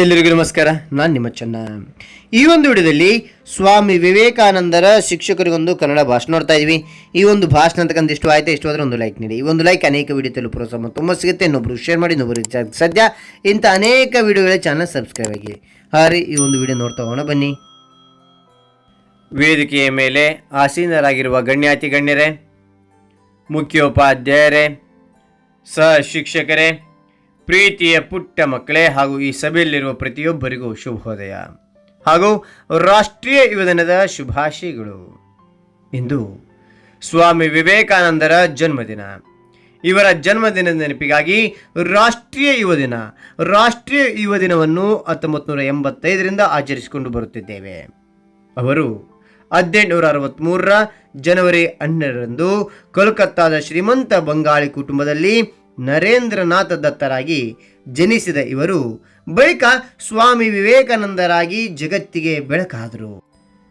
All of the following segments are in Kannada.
ಎಲ್ಲರಿಗೂ ನಮಸ್ಕಾರ. ನಾನು ನಿಮ್ಮ ಚೆನ್ನ. ಈ ಒಂದು ವಿಡಿಯೋದಲ್ಲಿ ಸ್ವಾಮಿ ವಿವೇಕಾನಂದರ ಶಿಕ್ಷಕರಿಗೊಂದು ಕನ್ನಡ ಭಾಷಣ ನೋಡ್ತಾ ಇದ್ವಿ. ಈ ಒಂದು ಭಾಷಣ ಅಂತಕ್ಕಂಥ ಇಷ್ಟು ಆಯ್ತಾ? ಇಷ್ಟು ಆದರೆ ಒಂದು ಲೈಕ್ ನೀಡಿ. ಈ ಒಂದು ಲೈಕ್ ಅನೇಕ ವಿಡಿಯೋ ತಲುಪುವ ಪ್ರೋತ್ಸಾಹ ತುಂಬ ಸಿಗುತ್ತೆ. ಇನ್ನೊಬ್ಬರು ಶೇರ್ ಮಾಡಿ ಇನ್ನೊಬ್ಬರು ಸದ್ಯ ಇಂಥ ಅನೇಕ ವಿಡಿಯೋಗಳ ಚಾನಲ್ ಸಬ್ಸ್ಕ್ರೈಬ್ ಆಗಿ. ಹಾರಿ ಈ ಒಂದು ವಿಡಿಯೋ ನೋಡ್ತಾ ಹೋಗೋಣ, ಬನ್ನಿ. ವೇದಿಕೆಯ ಮೇಲೆ ಆಸೀನರಾಗಿರುವ ಗಣ್ಯಾತಿ ಗಣ್ಯರೇ, ಮುಖ್ಯೋಪಾಧ್ಯಾಯರೇ, ಸಹ ಶಿಕ್ಷಕರೇ ಪ್ರೀತಿಯ ಪುಟ್ಟ ಮಕ್ಕಳೇ ಹಾಗೂ ಈ ಸಭೆಯಲ್ಲಿರುವ ಪ್ರತಿಯೊಬ್ಬರಿಗೂ ಶುಭೋದಯ ಹಾಗೂ ರಾಷ್ಟ್ರೀಯ ಯುವ ದಿನದ ಶುಭಾಶಯಗಳು. ಇಂದು ಸ್ವಾಮಿ ವಿವೇಕಾನಂದರ ಜನ್ಮದಿನ. ಇವರ ಜನ್ಮದಿನ ನೆನಪಿಗಾಗಿ ರಾಷ್ಟ್ರೀಯ ಯುವ ದಿನ ರಾಷ್ಟ್ರೀಯ ಯುವ ದಿನವನ್ನು ಹತ್ತೊಂಬತ್ತು ನೂರ ಎಂಬತ್ತೈದರಿಂದ ಆಚರಿಸಿಕೊಂಡು ಬರುತ್ತಿದ್ದೇವೆ. ಅವರು ಹದಿನೆಂಟುನೂರ ಅರವತ್ತ್ಮೂರರ ಜನವರಿ ಹನ್ನೆರಡರಂದು ಕೋಲ್ಕತ್ತಾದ ಶ್ರೀಮಂತ ಬಂಗಾಳಿ ಕುಟುಂಬದಲ್ಲಿ ನರೇಂದ್ರನಾಥ ದತ್ತರಾಗಿ ಜನಿಸಿದ ಇವರು, ಬಳಿಕ ಸ್ವಾಮಿ ವಿವೇಕಾನಂದರಾಗಿ ಜಗತ್ತಿಗೆ ಬೆಳಕಾದರು.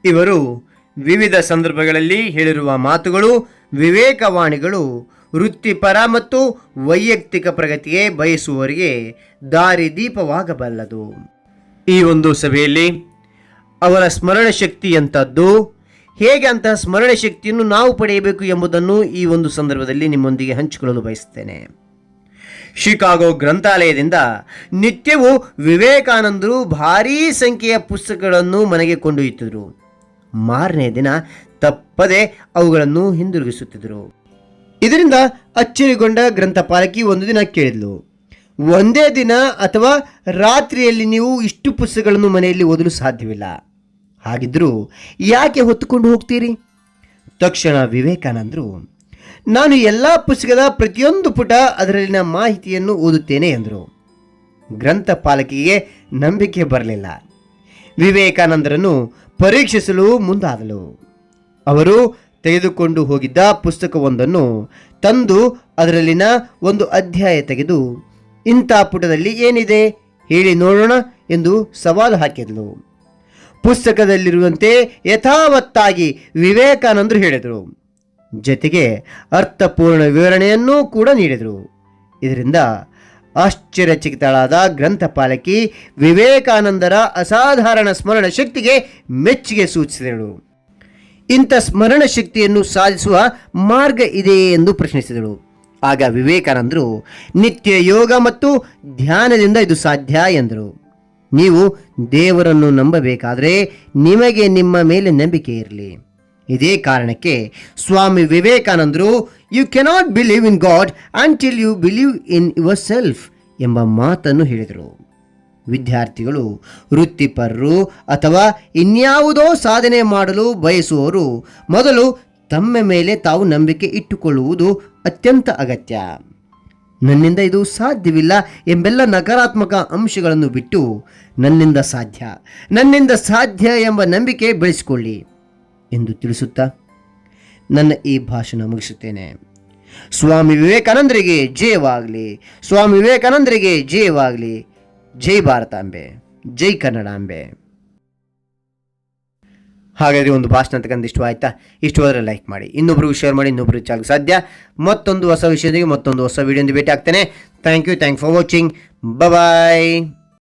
ಇವರು ವಿವಿಧ ಸಂದರ್ಭಗಳಲ್ಲಿ ಹೇಳಿರುವ ಮಾತುಗಳು, ವಿವೇಕವಾಣಿಗಳು, ವೃತ್ತಿಪರ ಮತ್ತು ವೈಯಕ್ತಿಕ ಪ್ರಗತಿಗೆ ಬಯಸುವವರಿಗೆ ದಾರಿದೀಪವಾಗಬಲ್ಲದು ಈ ಒಂದು ಸಭೆಯಲ್ಲಿ ಅವರ ಸ್ಮರಣ ಶಕ್ತಿ ಎಂಥದ್ದು, ಹೇಗೆ ಅಂತಹ ಸ್ಮರಣ ಶಕ್ತಿಯನ್ನು ನಾವು ಪಡೆಯಬೇಕು ಎಂಬುದನ್ನು ಈ ಒಂದು ಸಂದರ್ಭದಲ್ಲಿ ನಿಮ್ಮೊಂದಿಗೆ ಹಂಚಿಕೊಳ್ಳಲು ಬಯಸುತ್ತೇನೆ. ಶಿಕಾಗೋ ಗ್ರಂಥಾಲಯದಿಂದ ನಿತ್ಯವೂ ವಿವೇಕಾನಂದರು ಭಾರೀ ಸಂಖ್ಯೆಯ ಪುಸ್ತಕಗಳನ್ನು ಮನೆಗೆ ಕೊಂಡೊಯ್ಯುತ್ತಿದ್ದರು. ಮಾರನೇ ದಿನ ತಪ್ಪದೆ ಅವುಗಳನ್ನು ಹಿಂದಿರುಗಿಸುತ್ತಿದ್ದರು. ಇದರಿಂದ ಅಚ್ಚರಿಗೊಂಡ ಗ್ರಂಥಪಾಲಕಿ ಒಂದು ದಿನ ಕೇಳಿದ್ಲು. ಒಂದೇ ದಿನ ಅಥವಾ ರಾತ್ರಿಯಲ್ಲಿ ನೀವು ಇಷ್ಟು ಪುಸ್ತಕಗಳನ್ನು ಮನೆಯಲ್ಲಿ ಓದಲು ಸಾಧ್ಯವಿಲ್ಲ. ಹಾಗಿದ್ದರೂ ಯಾಕೆ ಹೊತ್ತುಕೊಂಡು ಹೋಗ್ತೀರಿ? ತಕ್ಷಣ ವಿವೇಕಾನಂದರು ನಾನು ಎಲ್ಲ ಪುಸ್ತಕದ ಪ್ರತಿಯೊಂದು ಪುಟ ಅದರಲ್ಲಿನ ಮಾಹಿತಿಯನ್ನು ಓದುತ್ತೇನೆ ಎಂದರು. ಗ್ರಂಥಪಾಲಕಿಗೆ ನಂಬಿಕೆ ಬರಲಿಲ್ಲ. ವಿವೇಕಾನಂದರನ್ನು ಪರೀಕ್ಷಿಸಲು ಮುಂದಾದಳು. ಅವರು ತೆಗೆದುಕೊಂಡು ಹೋಗಿದ್ದ ಪುಸ್ತಕವೊಂದನ್ನು ತಂದು ಅದರಲ್ಲಿನ ಒಂದು ಅಧ್ಯಾಯ ತೆಗೆದು, ಇಂಥ ಪುಟದಲ್ಲಿ ಏನಿದೆ ಹೇಳಿ ನೋಡೋಣ ಎಂದು ಸವಾಲು ಹಾಕಿದಳು. ಪುಸ್ತಕದಲ್ಲಿರುವಂತೆ ಯಥಾವತ್ತಾಗಿ ವಿವೇಕಾನಂದರು ಹೇಳಿದರು. ಜೊತೆಗೆ ಅರ್ಥಪೂರ್ಣ ವಿವರಣೆಯನ್ನೂ ಕೂಡ ನೀಡಿದರು. ಇದರಿಂದ ಆಶ್ಚರ್ಯಚಕಿತಳಾದ ಗ್ರಂಥಪಾಲಕಿ ವಿವೇಕಾನಂದರ ಅಸಾಧಾರಣ ಸ್ಮರಣ ಶಕ್ತಿಗೆ ಮೆಚ್ಚುಗೆ ಸೂಚಿಸಿದಳು. ಇಂಥ ಸ್ಮರಣ ಶಕ್ತಿಯನ್ನು ಸಾಧಿಸುವ ಮಾರ್ಗ ಇದೆಯೇ ಎಂದು ಪ್ರಶ್ನಿಸಿದಳು. ಆಗ ವಿವೇಕಾನಂದರು, ನಿತ್ಯ ಯೋಗ ಮತ್ತು ಧ್ಯಾನದಿಂದ ಇದು ಸಾಧ್ಯ? ಎಂದರು. ನೀವು ದೇವರನ್ನು ನಂಬಬೇಕಾದರೆ ನಿಮಗೆ ನಿಮ್ಮ ಮೇಲೆ ನಂಬಿಕೆ ಇರಲಿ. ಇದೇ ಕಾರಣಕ್ಕೆ ಸ್ವಾಮಿ ವಿವೇಕಾನಂದರು you cannot believe in God until you believe in yourself ಎಂಬ ಮಾತನ್ನು ಹೇಳಿದರು. ವಿದ್ಯಾರ್ಥಿಗಳು, ವೃತ್ತಿಪರರು ಅಥವಾ ಇನ್ಯಾವುದೋ ಸಾಧನೆ ಮಾಡಲು ಬಯಸುವವರು ಮೊದಲು ತಮ್ಮ ಮೇಲೆ ತಾವು ನಂಬಿಕೆ ಇಟ್ಟುಕೊಳ್ಳುವುದು ಅತ್ಯಂತ ಅಗತ್ಯ. ನನ್ನಿಂದ ಇದು ಸಾಧ್ಯವಿಲ್ಲ ಎಂಬೆಲ್ಲ ನಕಾರಾತ್ಮಕ ಅಂಶಗಳನ್ನು ಬಿಟ್ಟು ನನ್ನಿಂದ ಸಾಧ್ಯ ನನ್ನಿಂದ ಸಾಧ್ಯ ಎಂಬ ನಂಬಿಕೆ ಬೆಳೆಸಿಕೊಳ್ಳಿ. ಎಂದು ತಿಳಿಸುತ್ತಾ, ನನ್ನ ಈ ಭಾಷಣ ಮುಗಿಸುತ್ತೇನೆ. ಸ್ವಾಮಿ ವಿವೇಕಾನಂದರಿಗೆ ಜಯವಾಗಲಿ ಸ್ವಾಮಿ ವಿವೇಕಾನಂದರಿಗೆ ಜಯವಾಗಲಿ ಜೈ ಭಾರತಾಂಬೆ ಜೈ ಕನ್ನಡಾಂಬೆ ಹಾಗಾದರೆ ಒಂದು ಭಾಷಣ ಅಂತಕ್ಕಂಥ ಇಷ್ಟ ಆಯಿತಾ? ಇಷ್ಟು ಹೋದರೆ ಲೈಕ್ ಮಾಡಿ. ಇನ್ನೊಬ್ರಿಗೂ ಶೇರ್ ಮಾಡಿ ಇನ್ನೊಬ್ಬರು ಚಾಲಕ್ಕೆ ಸಾಧ್ಯ. ಮತ್ತೊಂದು ಹೊಸ ವಿಷಯದೊಂದಿಗೆ ಮತ್ತೊಂದು ಹೊಸ ವಿಡಿಯೋದಿಂದ ಭೇಟಿ ಆಗ್ತೇನೆ thank you thank for watching bye